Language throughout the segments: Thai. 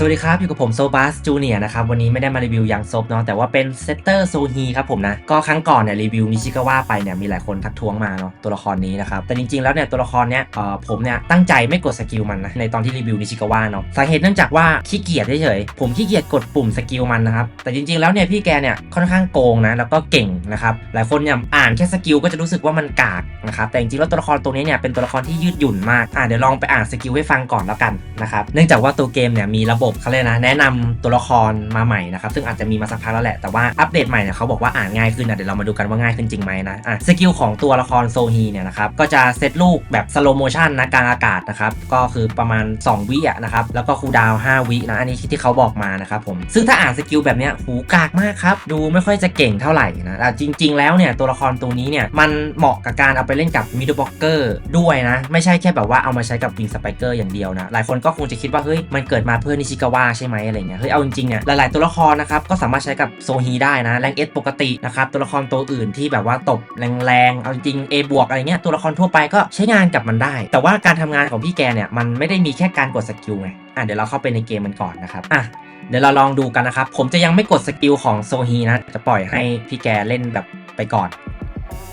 สวัสดีครับ อยู่กับผมโซบัสจูเนียนะครับ วันนี้ไม่ได้มารีวิวยังซบเนาะแต่ว่าเป็นเซตเตอร์โซฮีครับผมนะ ก็ครั้งก่อนเนี่ยรีวิวนิชิกาวะไปเนี่ยมีหลายคนทักท้วงมาเนาะตัวละครนี้นะครับ แต่จริงๆแล้วเนี่ยตัวละครเนี้ยเอ่อผมเนี่ยตั้งใจไม่กดสกิลมันนะในตอนที่รีวิวนิชิกาวะเนาะสาเหตุเนื่องจากว่าขี้เกียจเฉยๆผมขี้เกียจกดปุ่มสกิลมันนะครับแต่จริงๆแล้วเนี่ยพี่แกเนี่ยค่อนข้างโกงนะแล้วก็เก่งนะครับหลายคนเนี่ยอ่านแค่สกิลก็จะรู้สึกว่ามันกากนะครับแต่จริงๆแล้วตัวละครตัวนี้เนี่ยเป็นตัวละครที่ยืดหยุ่นมากอะเดี๋ยวลองไปอ่านสกิลให้ฟังก่อนแล้วกันนะครับเนื่องจากว่าตัวเกมเนี่ยมีระบบเขาเลยนะแนะนำตัวละครมาใหม่นะครับซึ่งอาจจะมีมาสักพักแล้วแหละแต่ว่าอัปเดตใหม่เนี่ยเขาบอกว่าอ่านง่ายขึ้นนะเดี๋ยวเรามาดูกันว่าง่ายขึ้นจริงไหมนะอะสกิลของตัวละครโซฮีเนี่ยนะครับก็จะเซตลูกแบบสโลโมชันนะกลางอากาศนะครับก็คือประมาณ 2 วิอะนะครับแล้วก็คูดาว 5 วินะอันนี้ที่เขาบอกมานะครับผมซึ่งถ้าอ่านสกิลแบบเนี้ยหูกากมากครับดูไม่ค่อยจะเก่งเท่าไหร่นะแต่จริง ๆ แล้วเนี่ยตัวละครตัวนี้เนี่ยมันเหมาะกับการเอาไปเล่นกับมิดเดิลบล็อกเกอร์ด้วยนะไม่ใช่แค่แบบว่าเอามาใช้กับวิงสไปเกอร์อย่างเดียวนะหลายคนก็คงจะคิดว่าเฮ้ยมันเกิดมาเพื่อนิชิกาวะใช่ไหมอะไรเงี้ยเฮ้ยเอาจริงๆเนี่ยหลายๆตัวละครนะครับก็สามารถใช้กับโซฮีได้นะแรงเอสปกตินะครับตัวละครตัวอื่นที่แบบว่าตบแรงๆเอาจริง A บวกอะไรเงี้ยตัวละครทั่วไปก็ใช้งานกับมันได้ แต่ว่าการทำงานของพี่แกเนี่ยมันไม่ได้มีแค่การกดสกิลไงอะเดี๋ยวเราเข้าไปในเกมมันก่อนนะครับอะเดี๋ยวเราลองดูกันนะครับ ผมจะยังไม่กดสกิลของโซฮีนะ จะปล่อยให้พี่แกเล่นแบบไปก่อน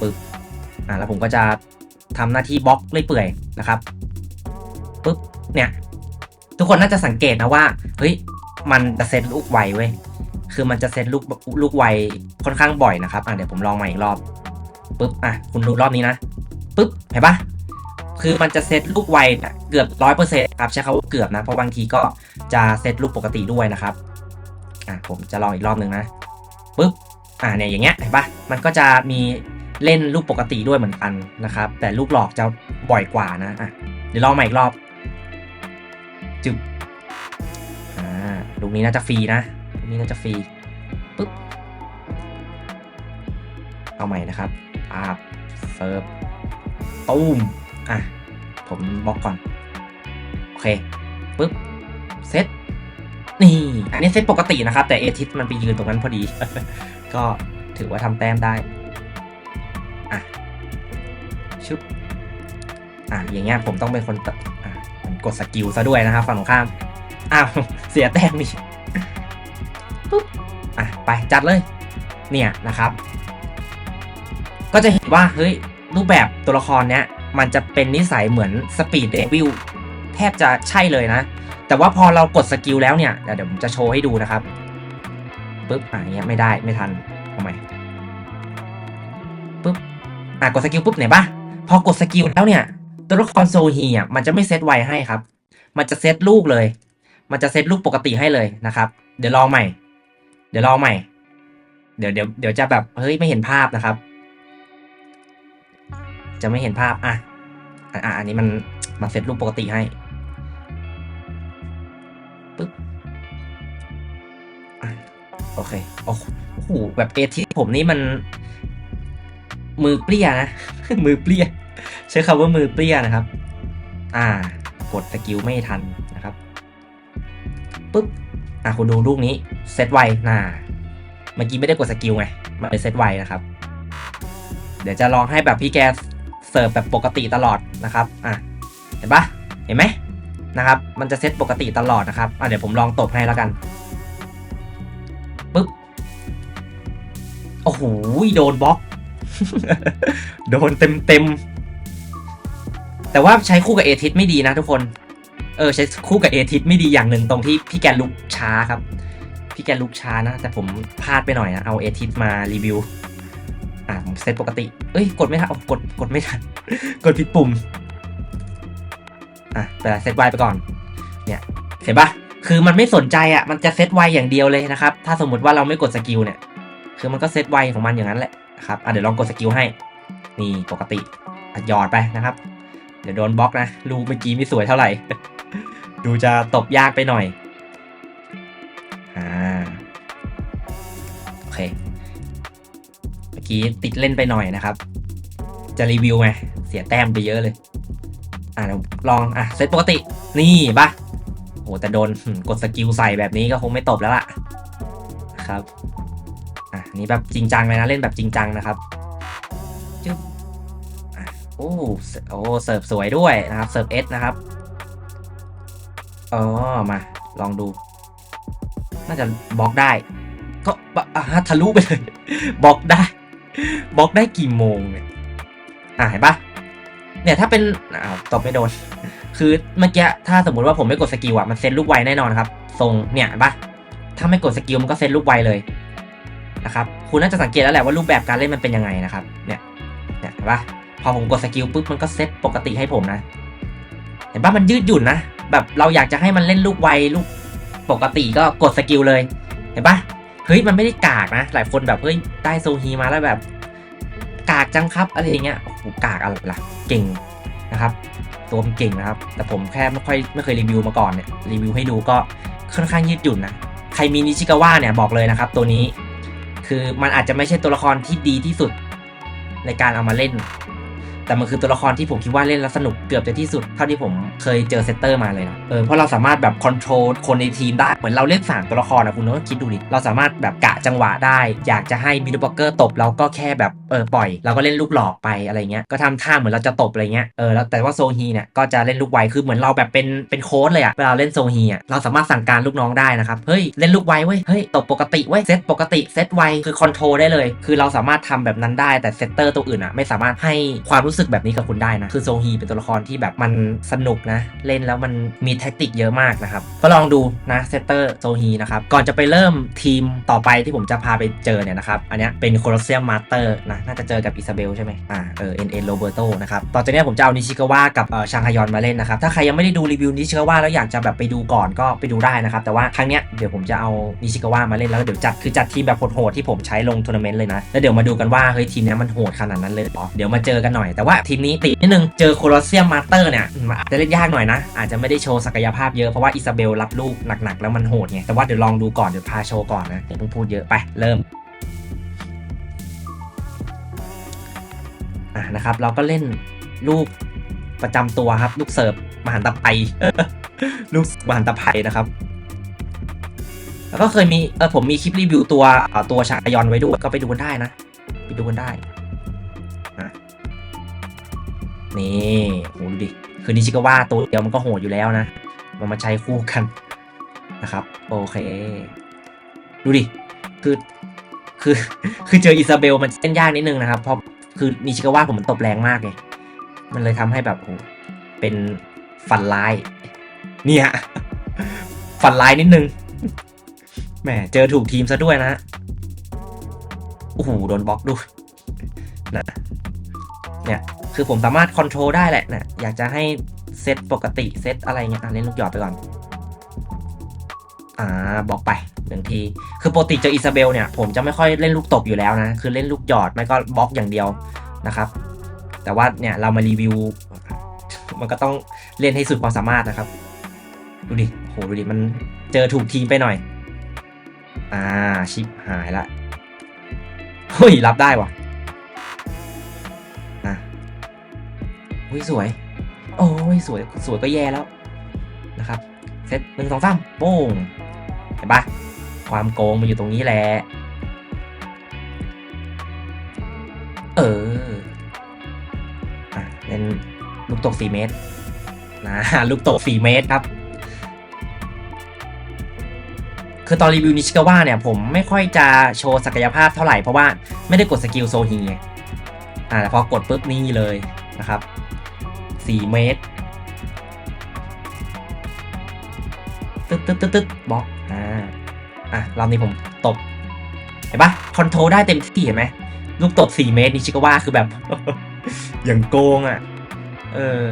ปึ๊บอะแล้วผมก็จะทำหน้าที่บล็อกเรื่อยเปื่อยนะครับปึ๊บเนี่ย ทุกคนน่าจะสังเกตนะว่าเฮ้ยมันจะเซตลูกไวเว้ยคือมันจะเซตลูกลูกไวค่อนข้างบ่อยนะครับอะเดี๋ยวผมลองใหม่อีกรอบปึ๊บอะคุณดูรอบนี้นะปึ๊บเห็นปะคือมันจะเซตลูกไวเกือบร้อยเปอร์เซ็นต์ครับใช้คำว่าเกือบนะเพราะบางทีก็จะเซตลูกปกติด้วยนะครับอะผมจะลองอีกรอบหนึ่งนะปึ๊บอะเนี่ยอย่างเงี้ยเห็นปะมันก็จะมีเล่นลูกปกติด้วยเหมือนกันนะครับ แต่ลูกหลอกจะบ่อยกว่านะอะเดี๋ยวลองใหม่อีกรอบ จึบอ่าลูกนี้น่าจะฟรีนะลูกนี้น่าจะฟรีปึ๊บเอาใหม่นะครับอาบเซิร์ฟตูมอะผมบล็อกก่อน โอเคปึ๊บเซตนี่ อันนี้เซตปกตินะครับ แต่เอทิสมันไปยืนตรงนั้นพอดี ก็ถือว่าทำแต้มได้อะชุบอะอย่างเงี้ยผมต้องเป็นคนตอะมัน กดสกิลซะด้วยนะครับฝั่งตรงข้าม อ้าว เสียแต้มนี่ปุ๊บอะ ไปจัดเลย เนี่ยนะครับ ก็จะเห็นว่าเฮ้ยรูปแบบตัวละครเนี้ยมันจะเป็นนิสัยเหมือนสปีดเดวิลแทบจะใช่เลยนะ แต่ว่าพอเรากดสกิลแล้วเนี่ย เดี๋ยวเดี๋ยวผมจะโชว์ให้ดูนะครับปุ๊บอะเงี้ยไม่ได้ไม่ทันทำไมปุ๊บอะกดสกิลปุ๊บเนี่ยปะพอกดสกิลแล้วเนี่ย ตัวละครโซฮีอะมันจะไม่เซตไวให้ครับ มันจะเซตลูกเลย มันจะเซตลูกปกติให้เลยนะครับ เดี๋ยวลองใหม่ เดี๋ยวลองใหม่ เดี๋ยวเดี๋ยวเดี๋ยวจะแบบเฮ้ยไม่เห็นภาพนะครับ จะไม่เห็นภาพอะอะอันนี้มันมาเซตลูกปกติให้ปึ๊บโอเคโอ้โหแบบเอที่ผมนี่มัน มือเปรี้ยนะมือเปรี้ย ใช้คำว่ามือเปรี้ยนะครับ อ่ากดสกิลไม่ทันนะครับปุ๊บอะคุณดูลูกนี้เซตไวน่าเมื่อกี้ไม่ได้กดสกิลไงมันเลยเซตไวนะครับ เดี๋ยวจะลองให้แบบพี่แกเสิร์ฟแบบปกติตลอดนะครับอะเห็นปะเห็นไหมนะครับ มันจะเซตปกติตลอดนะครับอะเดี๋ยวผมลองตบให้แล้วกันปุ๊บโอ้โหโดนบล็อก โดนเต็มเต็ม แต่ว่าใช้คู่กับเอทิสไม่ดีนะทุกคน เออใช้คู่กับเอทิสไม่ดีอย่างหนึ่งตรงที่พี่แกลุกช้าครับ พี่แกลุกช้านะ แต่ผมพลาดไปหน่อยนะ เอาเอทิสมารีวิว อะผมเซตปกติ เอ้ย กดไม่ทันเอากดกดไม่ทัน กดผิดปุ่ม อะแต่เซตไวไปก่อน เนี่ยเห็นปะคือมันไม่สนใจอะ มันจะเซตไวอย่างเดียวเลยนะครับ ถ้าสมมติว่าเราไม่กดสกิลเนี่ย คือมันก็เซตไวของมันอย่างนั้นแหละนะครับ อะเดี๋ยวลองกดสกิลให้ นี่ปกติหยอดไปนะครับ เดี๋ยวโดนบล็อกนะ ลูกเมื่อกี้ไม่สวยเท่าไหร่ ดูจะตบยากไปหน่อย อ่า โอเค เมื่อกี้ติดเล่นไปหน่อยนะครับ จะรีวิวไง เสียแต้มไปเยอะเลย อะเดี๋ยวลอง อะเซตปกติ นี่ปะโอ้แต่โดนกดสกิลใส่แบบนี้ก็คงไม่ตบแล้วล่ะ ครับ อะนี่แบบจริงจังเลยนะ เล่นแบบจริงจังนะครับ โอ้โอ้เสิร์ฟสวยด้วยนะครับ เสิร์ฟเอสนะครับอ๋อมา ลองดู น่าจะบล็อกได้ ก็บะทะลุไปเลยบล็อกได้บล็อกได้กี่โมงเนี่ยอะเห็นปะเนี่ยถ้าเป็นอ้าวตบไม่โดน คือเมื่อกี้ถ้าสมมติว่าผมไม่กดสกิลอะมันเซ็นลูกไวแน่นอนครับทรงเนี่ยปะถ้าไม่กดสกิลมันก็เซ็นลูกไวเลยนะครับ คุณน่าจะสังเกตแล้วแหละว่ารูปแบบการเล่นมันเป็นยังไงนะครับ เนี่ยเนี่ยเห็นปะ พอผมกดสกิลปุ๊บมันก็เซตปกติให้ผมนะ เห็นปะมันยืดหยุ่นนะ แบบเราอยากจะให้มันเล่นลูกไวลูกปกติก็กดสกิลเลย เห็นปะเฮ้ยมันไม่ได้กากนะ หลายคนแบบเฮ้ยได้โซฮีมาแล้วแบบ กากจังครับอะไรอย่างเงี้ยโอ้โหกากอะไรล่ะเก่งนะครับตัวมันเก่งนะครับ แต่ผมแค่ไม่ค่อยไม่เคยรีวิวมาก่อนเนี่ยรีวิวให้ดูก็ค่อนข้างยืดหยุ่นนะใครมีนิชิกาวะเนี่ยบอกเลยนะครับ ตัวนี้คือมันอาจจะไม่ใช่ตัวละครที่ดีที่สุดในการเอามาเล่น แต่มันคือตัวละครที่ผมคิดว่าเล่นแล้วสนุกเกือบจะที่สุดเท่าที่ผมเคยเจอเซตเตอร์มาเลยนะเออเพราะเราสามารถแบบคอนโทรลคนในทีมได้ เหมือนเราเล่นสามตัวละครนะคุณก็คิดดูดิเราสามารถแบบกะจังหวะได้ อยากจะให้มิดเดิลบล็อกเกอร์ตบเราก็แค่แบบ เออปล่อยเราก็เล่นลูกหลอกไปอะไรเงี้ยก็ทำท่าเหมือนเราจะตบอะไรเงี้ยเออแล้วแต่ว่าโซฮีเนี่ยก็จะเล่นลูกไวคือเหมือนเราแบบเป็นเป็นโค้ดเลยอะเวลาเล่นโซฮีอะเราสามารถสั่งการลูกน้องได้นะครับเฮ้ยเล่นลูกไวเว้ยเฮ้ยตบปกติเว้ยเซตปกติเซตไวคือคอนโทรลได้เลย คือเราสามารถทำแบบนั้นได้แต่เซตเตอร์ตัวอื่นอะไม่สามารถให้ความรู้สึกแบบนี้กับคุณได้นะคือโซฮีเป็นตัวละครที่แบบมันสนุกนะเล่นแล้วมันมีแท็กติกเยอะมากนะครับก็ลองดูนะเซตเตอร์โซฮีนะครับก่อนจะไปเริ่มทีมต่อไปที่ผมจะพาไปเจอเนี่ยนะครับอันนี้เป็นโคลอสเซียมมาสเตอร์นะน่าจะเจอกับอิซาเบลใช่ไหมอ่าเออเอ็นเอ็นโรเบรโตนะครับ ต่อจากนี้ผมจะเอานิชิกาวะกับเออชางฮยอนมาเล่นนะครับ ถ้าใครยังไม่ได้ดูรีวิวนิชิกาวะแล้วอยากจะแบบไปดูก่อนก็ไปดูได้นะครับ แต่ว่าครั้งเนี้ยเดี๋ยวผมจะเอานิชิกาวะมาเล่นแล้วเดี๋ยวจัดคือจัดทีมแบบโหดๆที่ผมใช้ลงทัวร์นาเมนต์เลยนะ แล้วเดี๋ยวมาดูกันว่าเฮ้ยทีมเนี้ยมันโหดขนาดนั้นเลยหรอเดี๋ยวมาเจอกันหน่อย แต่ว่าทีมนี้ติดนิดนึงเจอโคลอสเซียมมาสเตอร์เนี่ยจจะเล่นยากหน่อยนะ อาจจะไม่ได้โชว์ศักยภาพเยอะเพราะว่าอิซาเบลรับลูกหนักๆแล้วมันโหดไงแต่ว่าเดี๋ยวลองดูก่อนเดี๋ยวพาโชว์ก่อนนะเดี๋ยวเพิ่งพูดเยอะไปเริ่ม นะครับ เราก็เล่นลูกประจำตัวครับ ลูกเสิร์ฟมหันตภัยลูกมหันตภัยนะครับ แล้วก็เคยมีเออผมมีคลิปรีวิวตัวตัวชายอนไว้ด้วยก็ไปดูกันได้นะ ไปดูกันได้อะนี่โหดูดิคือนิชิกาวะตัวเดียวมันก็โหดอยู่แล้วนะมันมาใช้คู่กันนะครับ โอเค ดูดิ คือ คือ คือเจออิซาเบลมันเล่นยากนิดนึงนะครับ เพราะ คือนิชิกาวะผมมันตบแรงมากไงมันเลยทำให้แบบโหเป็นฟันลาย เนี่ยฟันลายนิดนึงแหมเจอถูกทีมซะด้วยนะโอ้โหโดนบล็อกด้วยนะเนี่ยคือผมสามารถคอนโทรลได้แหละนะอยากจะให้เซตปกติเซตอะไรเงี้ยเล่นลูกหยอดไปก่อน อ่าบล็อกไป หนึ่งที คือปกติเจออิซาเบลเนี่ยผมจะไม่ค่อยเล่นลูกตบอยู่แล้วนะ คือเล่นลูกหยอดไม่ก็บล็อกอย่างเดียวนะครับ แต่ว่าเนี่ยเรามารีวิว มันก็ต้องเล่นให้สุดความสามารถนะครับ ดูดิโหดูดิมันเจอถูกทีมไปหน่อย อ่าชิปหายละเฮ้ยรับได้วะอะอุ้ยสวย โอ้ยสวยสวยก็แย่แล้วนะครับเซตหนึ่งสองสามโป้งเห็นปะ ความโกงมาอยู่ตรงนี้แหละ เอออะเล่นลูกตก4เมตร นะลูกตก4เมตรครับคือตอนรีวิวนิชิกาวะเนี่ยผมไม่ค่อยจะโชว์ศักยภาพเท่าไหร่เพราะว่าไม่ได้กดสกิลโซฮีไงอ่าแต่พอกดปุ๊บนี่เลยนะครับ 4 เมตร ตึ๊ดตึ๊ดตึ๊ดตึ๊ดบล็อก อะรอบนี้ผมตบ เห็นปะคอนโทรลได้เต็มที่เห็นไหมลูกตบ 4 เมตรนิชิกาวะคือแบบ อย่างโกงอะ เออ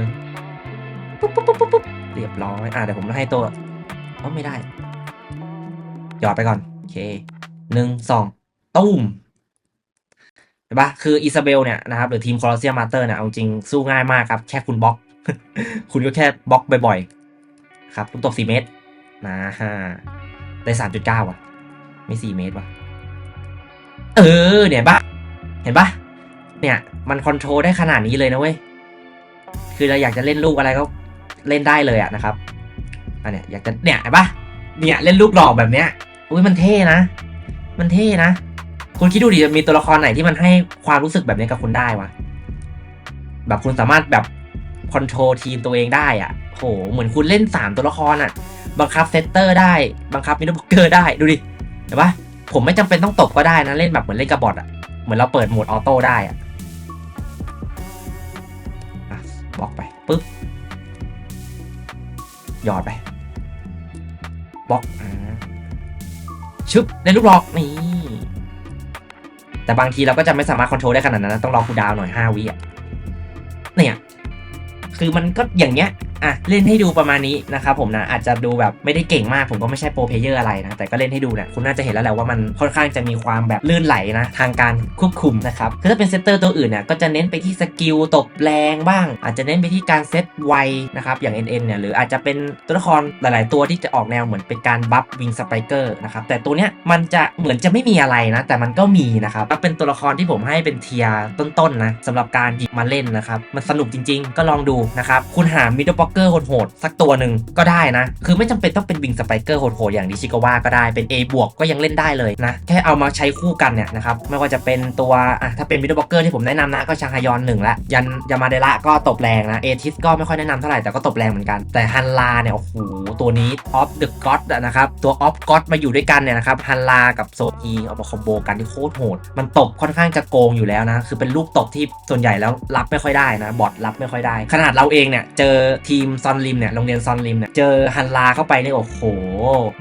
ปุ๊บปุ๊บปุ๊บปุ๊บบเรียบร้อย อะเดี๋ยวผมให้ตัวเออไม่ได้ หยอดไปก่อน โอเคหนึ่งสองตุ้มเห็นปะคืออิซาเบลเนี่ยนะครับหรือทีมคอร์เซียมาเตอร์เนี่ยเอาจริงสู้ง่ายมากครับ แค่คุณบล็อก คุณก็แค่บล็อกบ่อยๆ ครับลูกตบ 4 เมตรนะฮะ ได้สามจุดเก้าว่ะ ไม่สี่เมตรว่ะ เออ เนี่ยปะเห็นปะเนี่ย มันคอนโทรลได้ขนาดนี้เลยนะเว้ย คือเราอยากจะเล่นลูกอะไรก็เล่นได้เลยอะนะครับอันเนี้ยอยากจะเนี่ยเห็นปะเนี่ยเล่นลูกหลอกแบบเนี้ยอุ้ยมันเท่นะ มันเท่นะ คุณคิดดูดิจะมีตัวละครไหนที่มันให้ความรู้สึกแบบนี้กับคุณได้วะ แบบคุณสามารถแบบคอนโทรลทีมตัวเองได้อะโห เหมือนคุณเล่นสามตัวละครอะ บังคับเซตเตอร์ได้ บังคับมิดเดิลบล็อกเกอร์ได้ ดูดิ เห็นปะผมไม่จำเป็นต้องตบก็ได้นะ เล่นแบบเหมือนเล่นกับบอทอะเหมือนเราเปิดโหมดออโต้ได้อะอะบล็อกไปปึ๊บหยอดไปบล็อกอ่าชึบเล่นลูกหลอกนี่แต่บางทีเราก็จะไม่สามารถคอนโทรลได้ขนาดนั้น ต้องรอคูดาวหน่อย 5 วิอะเนี่ย คือมันก็อย่างเงี้ย อะเล่นให้ดูประมาณนี้นะครับผมนะอาจจะดูแบบไม่ได้เก่งมากผมก็ไม่ใช่โปรเพลเยอร์อะไรนะแต่ก็เล่นให้ดูเนี่ยคุณน่าจะเห็นแล้วแหละว่ามันค่อนข้างจะมีความแบบลื่นไหลนะทางการควบคุมนะครับคือถ้าเป็นเซตเตอร์ตัวอื่นเนี่ยก็จะเน้นไปที่สกิลตบแรงบ้าง อาจจะเน้นไปที่การเซตไวนะครับอย่าง NN เนี่ยหรืออาจจะเป็นตัวละครหลาย ๆ ตัวที่จะออกแนวเหมือนเป็นการบัฟวิงสไปเกอร์นะครับแต่ตัวเนี้ยมันจะเหมือนจะไม่มีอะไรนะ แต่มันก็มีนะครับก็เป็นตัวละครที่ผมให้เป็นเทียร์ต้น ๆ นะสำหรับการหยิบมาเล่นนะครับมันสนุกจริง ๆ ก็ลองดูนะครับคุณหามิดเดิลบ็อกเกอร์โหดๆสักตัวหนึ่งก็ได้นะ คือไม่จำเป็นต้องเป็นวิงสไปเกอร์โหดๆอย่างดิชิกาวาก็ได้เป็น A บวกก็ยังเล่นได้เลยนะ แค่เอามาใช้คู่กันเนี่ยนะครับไม่ว่าจะเป็นตัวอะถ้าเป็นมิดเดิลบ็อกเกอร์ที่ผมแนะนำนะก็ชางฮยอนหนึ่งละยันยามาเดระก็ตบแรงนะเอทิสก็ไม่ค่อยแนะนำเท่าไหร่แต่ก็ตบแรงเหมือนกันแต่ฮันลาเนี่ยโอ้โหตัวนี้ออฟเดอะก็อดนะครับตัวออฟก็อดมาอยู่ด้วยกันเนี่ยนะครับฮันลากับโซอีเอามาคอมโบกันที่โคตรโหดมันตบค่อนข้างจะโกงอยู่แล้วนะคือเป็นลูกตบที่ส่วนใหญ่แล้วรับไม่ค่อยได้นะบอทรับไม่ค่อยได้ ขนาดเราเองเนี่ยเจอทีมซอนริมเนี่ยโรงเรียนซอนริมเนี่ยเจอฮันลาเข้าไปเนี่ยโอ้โห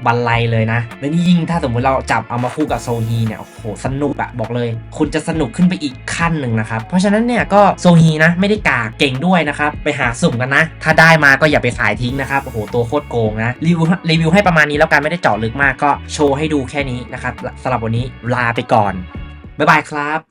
บันไลเลยนะ แล้วนี่ยิ่งถ้าสมมติเราจับเอามาคู่กับโซฮีเนี่ยโอ้โหสนุกอะบอกเลย คุณจะสนุกขึ้นไปอีกขั้นหนึ่งนะครับเพราะฉะนั้นเนี่ยก็โซฮีนะไม่ได้กากเก่งด้วยนะครับไปหาสุ่มกันนะ ถ้าได้มาก็อย่าไปขายทิ้งนะครับโอ้โหตัวโคตรโกงนะรีวิวรีวิวให้ประมาณนี้แล้วกันไม่ได้เจาะลึกมากก็โชว์ให้ดูแค่นี้นะครับสำหรับวันนี้ลาไปก่อนบ๊ายบายครับ